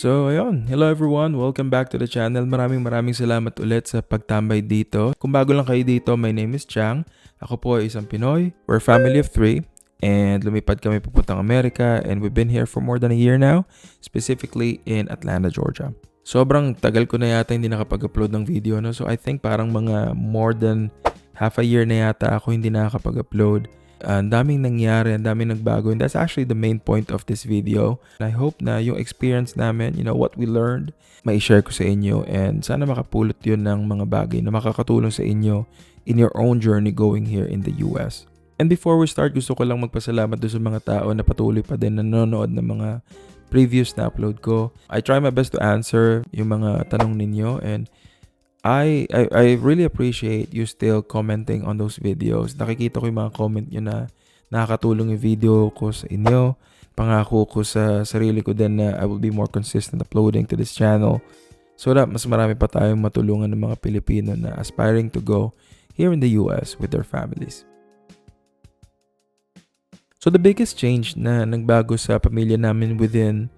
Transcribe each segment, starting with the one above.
So, ayun. Hello everyone. Welcome back to the channel. Maraming maraming salamat ulit sa pagtambay dito. Kung bago lang kayo dito, my name is Chang. Ako po ay isang Pinoy. We're a family of three. And lumipad kami papuntang Amerika. And we've been here for more than a year now. Specifically in Atlanta, Georgia. Sobrang tagal ko na yata hindi nakapag-upload ng video. No? So, I think parang mga more than half a year na yata ako hindi nakakapag-upload. Uh, ang daming nangyari, ang daming nagbago. And that's actually the main point of this video. And I hope na yung experience namin, you know, what we learned, mai-share ko sa inyo. And sana makapulot yun ng mga bagay na makakatulong sa inyo in your own journey going here in the US. And before we start, gusto ko lang magpasalamat doon sa mga tao na patuloy pa din nanonood ng mga previous na upload ko. I try my best to answer yung mga tanong ninyo and I, I I really appreciate you still commenting on those videos. Nakikita ko yung mga comment nyo na nakakatulong yung video ko sa inyo. Pangako ko sa sarili ko din na I will be more consistent uploading to this channel. So that mas marami pa tayong matulungan ng mga Pilipino na aspiring to go here in the US with their families. So the biggest change na nagbago sa pamilya namin within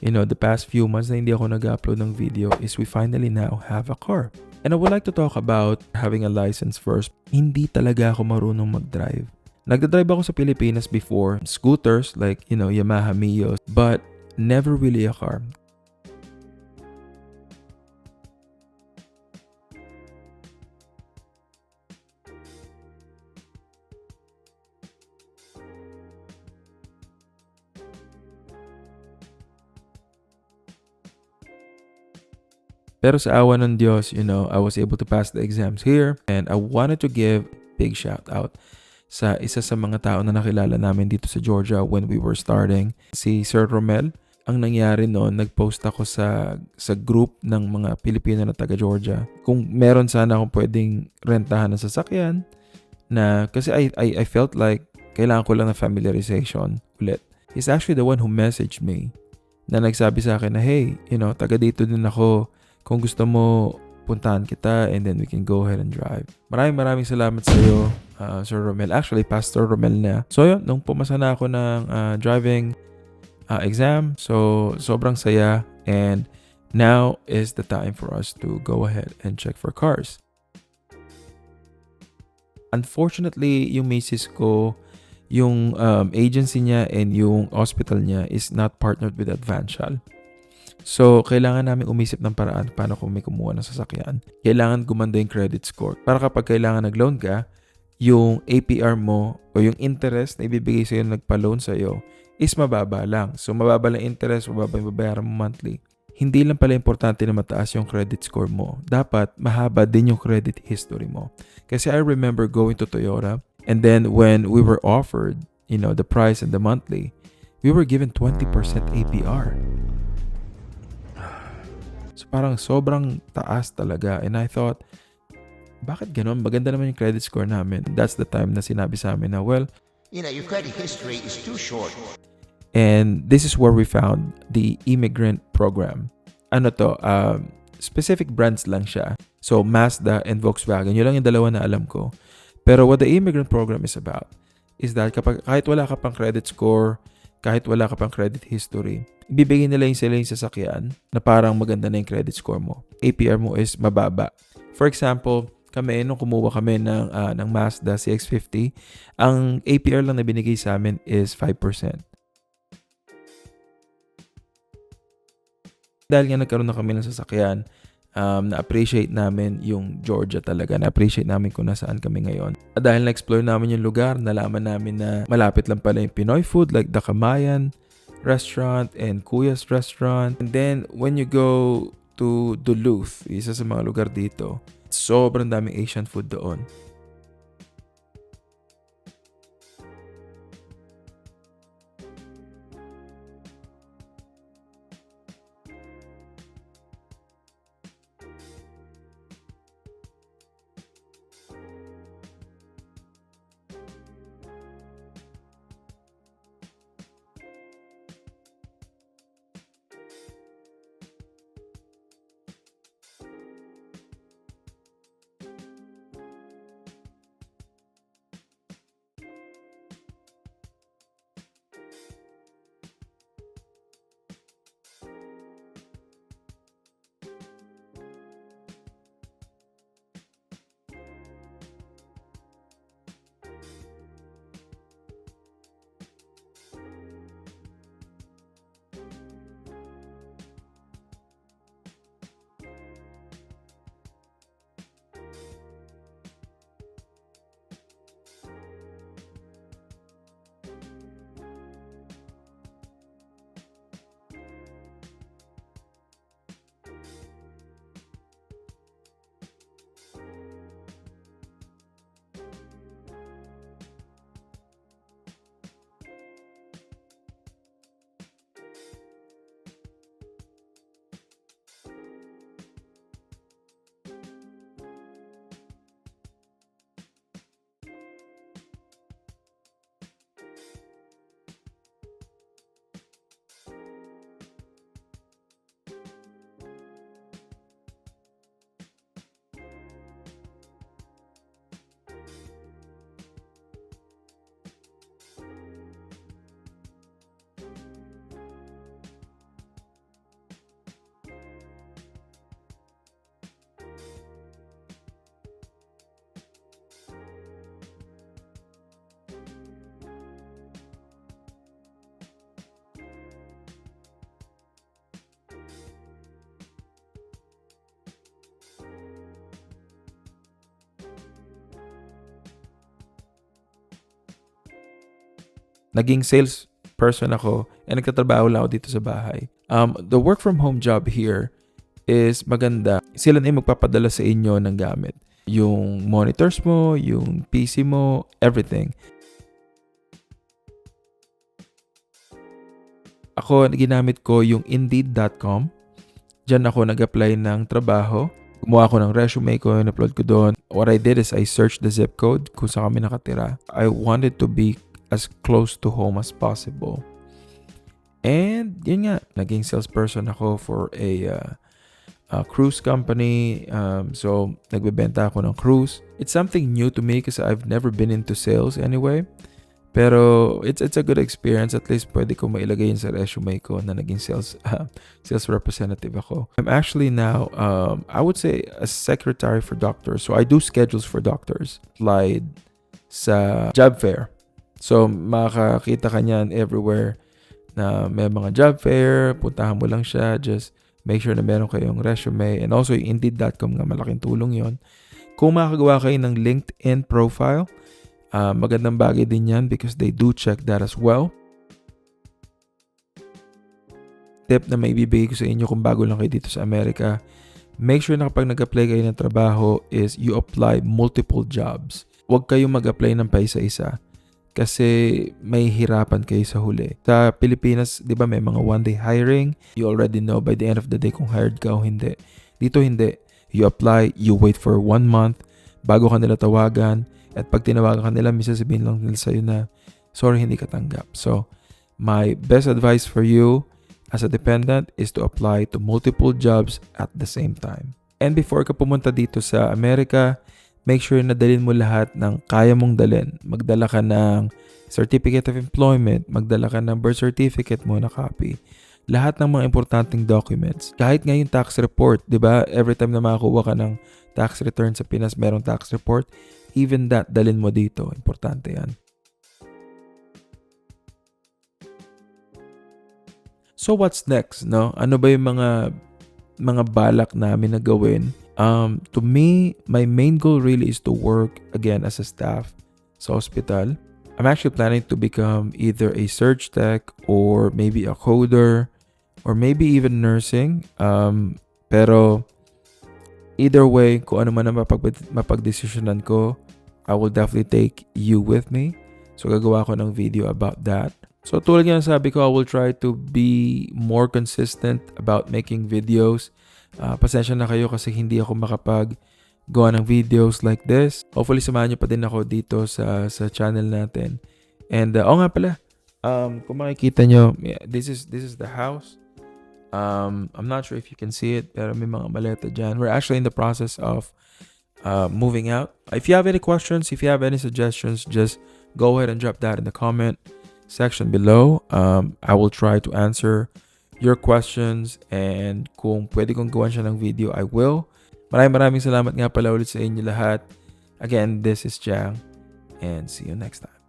you know, the past few months na hindi ako nag-upload ng video is we finally now have a car. And I would like to talk about having a license first. Hindi talaga ako marunong mag-drive. Nagda-drive ako sa Pilipinas before, scooters like, you know, Yamaha Mio, but never really a car. Pero sa awa ng Diyos, you know, I was able to pass the exams here and I wanted to give big shout out sa isa sa mga tao na nakilala namin dito sa Georgia when we were starting, si Sir Romel. Ang nangyari noon, nag-post ako sa sa group ng mga Pilipino na taga Georgia. Kung meron sana akong pwedeng rentahan ng sasakyan na kasi I, I, I felt like kailangan ko lang ng familiarization ulit. He's actually the one who messaged me na nagsabi sa akin na hey, you know, taga dito din ako kung gusto mo, puntahan kita and then we can go ahead and drive. Maraming maraming salamat sa iyo, uh, Sir Romel. Actually, Pastor Romel na. So yun, nung pumasa na ako ng uh, driving uh, exam, so sobrang saya and now is the time for us to go ahead and check for cars. Unfortunately, yung misis ko, yung um, agency niya and yung hospital niya is not partnered with Advantial. So, kailangan namin umisip ng paraan paano kung may kumuha ng sasakyan. Kailangan gumanda yung credit score. Para kapag kailangan nag-loan ka, yung APR mo o yung interest na ibibigay sa'yo na nagpa-loan sa'yo is mababa lang. So, mababa lang interest, mababa yung babayaran mo monthly. Hindi lang pala importante na mataas yung credit score mo. Dapat mahaba din yung credit history mo. Kasi I remember going to Toyota and then when we were offered, you know, the price and the monthly, we were given 20% APR. Parang sobrang taas talaga. And I thought, bakit ganun? Maganda naman yung credit score namin. That's the time na sinabi sa amin na, well, you know, your credit history is too short. And this is where we found the immigrant program. Ano to? Um, specific brands lang siya. So, Mazda and Volkswagen. Yun lang yung dalawa na alam ko. Pero what the immigrant program is about is that kapag kahit wala ka pang credit score, kahit wala ka pang credit history, ibibigay nila yung sila yung sasakyan na parang maganda na yung credit score mo. APR mo is mababa. For example, kami, nung kumuha kami ng, uh, ng Mazda CX-50, ang APR lang na binigay sa amin is 5%. Dahil nga nagkaroon na kami ng sasakyan, um, na-appreciate namin yung Georgia talaga. Na-appreciate namin kung nasaan kami ngayon. At dahil na-explore namin yung lugar, nalaman namin na malapit lang pala yung Pinoy food like the Kamayan, restaurant and Kuya's restaurant. And then when you go to Duluth, isa sa mga lugar dito, sobrang daming Asian food doon. Naging sales person ako and nagtatrabaho lang ako dito sa bahay. Um, the work from home job here is maganda. Sila na yung magpapadala sa inyo ng gamit. Yung monitors mo, yung PC mo, everything. Ako, ginamit ko yung Indeed.com. Diyan ako nag-apply ng trabaho. Gumawa ko ng resume ko, in-upload ko doon. What I did is I searched the zip code kung saan kami nakatira. I wanted to be as close to home as possible. And yun nga, naging salesperson ako for a, uh, a cruise company. Um, so, nagbebenta ako ng cruise. It's something new to me because I've never been into sales anyway. Pero it's it's a good experience. At least pwede ko mailagay yun sa resume ko na naging sales uh, sales representative ako. I'm actually now, um, I would say, a secretary for doctors. So I do schedules for doctors. Applied sa job fair. So makakita ka niyan everywhere na may mga job fair. Puntahan mo lang siya. Just make sure na meron kayong resume. And also yung Indeed.com nga malaking tulong yon. Kung makagawa kayo ng LinkedIn profile, Uh, magandang bagay din yan because they do check that as well. Tip na may bibigay ko sa inyo kung bago lang kayo dito sa Amerika, make sure na kapag nag-apply kayo ng trabaho is you apply multiple jobs. Huwag kayong mag-apply ng paisa-isa kasi may hirapan kayo sa huli. Sa Pilipinas, di ba may mga one-day hiring? You already know by the end of the day kung hired ka o hindi. Dito hindi. You apply, you wait for one month bago ka nila tawagan at pag tinawagan ka nila, minsan sabihin lang nila sa'yo na, sorry, hindi ka tanggap. So, my best advice for you as a dependent is to apply to multiple jobs at the same time. And before ka pumunta dito sa Amerika, make sure na dalhin mo lahat ng kaya mong dalhin. Magdala ka ng certificate of employment, magdala ka ng birth certificate mo na copy. Lahat ng mga importanteng documents. Kahit nga yung tax report, di ba? Every time na makakuha ka ng tax return sa Pinas, merong tax report even that, dalin mo dito. Importante yan. So what's next, no? Ano ba yung mga mga balak namin na gawin? Um, to me, my main goal really is to work again as a staff sa hospital. I'm actually planning to become either a surge tech or maybe a coder or maybe even nursing. Um, pero either way, kung ano man ang mapag mapagdesisyonan ko, I will definitely take you with me. So gagawa ko ng video about that. So tulad nga ng sabi ko, I will try to be more consistent about making videos. Uh, pasensya na kayo kasi hindi ako makapag gawa ng videos like this. Hopefully samahan nyo pa din ako dito sa sa channel natin. And uh, oh nga pala, um, kung makikita nyo, yeah, this is this is the house. Um, I'm not sure if you can see it, pero may mga maleta dyan. We're actually in the process of uh, moving out. If you have any questions, if you have any suggestions, just go ahead and drop that in the comment section below. Um, I will try to answer your questions and kung pwede kong gawan siya ng video, I will. Maraming maraming salamat nga pala ulit sa inyo lahat. Again, this is Jang and see you next time.